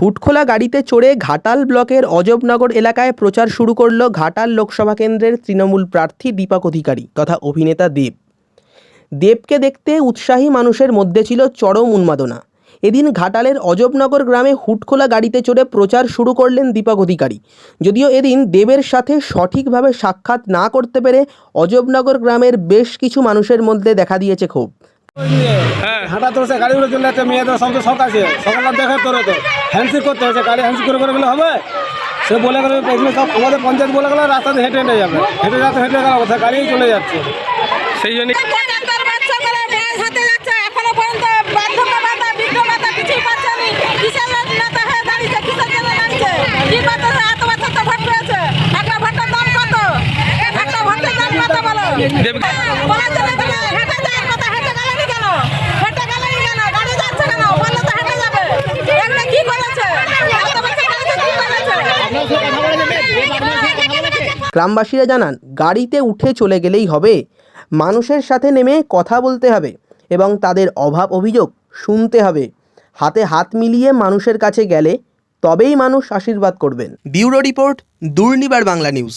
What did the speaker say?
হুটখোলা গাড়িতে চড়ে ঘাটাল ব্লকের অজবনগর এলাকায় প্রচার শুরু করল ঘাটাল লোকসভা কেন্দ্রের তৃণমূল প্রার্থী দীপক অধিকারী তথা অভিনেতা দেব। দেবকে দেখতে উৎসাহী মানুষের মধ্যে ছিল চরম উন্মাদনা। এদিন ঘাটালের অজবনগর গ্রামে হুটখোলা গাড়িতে চড়ে প্রচার শুরু করলেন দীপক অধিকারী। যদিও এদিন দেবের সাথে সঠিকভাবে সাক্ষাৎ না করতে পেরে অজবনগর গ্রামের বেশ কিছু মানুষের মধ্যে দেখা দিয়েছে ক্ষোভ। হাঁটা তোরছে গাড়িগুলো চলে যাচ্ছে মেয়েদের সব তো শখ আছে। সকালে দেখে তোরে তো হ্যান্ডশিপ করতে হচ্ছে গাড়ি হ্যান্ডশিপ করে করে গেলে হবে? সে বলে গেল এগুলো সব আমাদের পঞ্চায়েত বলে গেলো রাস্তাতে হেঁটে হেঁটে যাবে। হেঁটে যাতে হেঁটে গেল গাড়িই চলে যাচ্ছে। সেই জন্য গ্রামবাসীরা জানান, গাড়িতে উঠে চলে গেলেই হবে। মানুষের সাথে নেমে কথা বলতে হবে এবং তাদের অভাব অভিযোগ শুনতে হবে। হাতে হাত মিলিয়ে মানুষের কাছে গেলে তবেই মানুষ আশীর্বাদ করবেন। Bureau report, Durnibar Bangla news.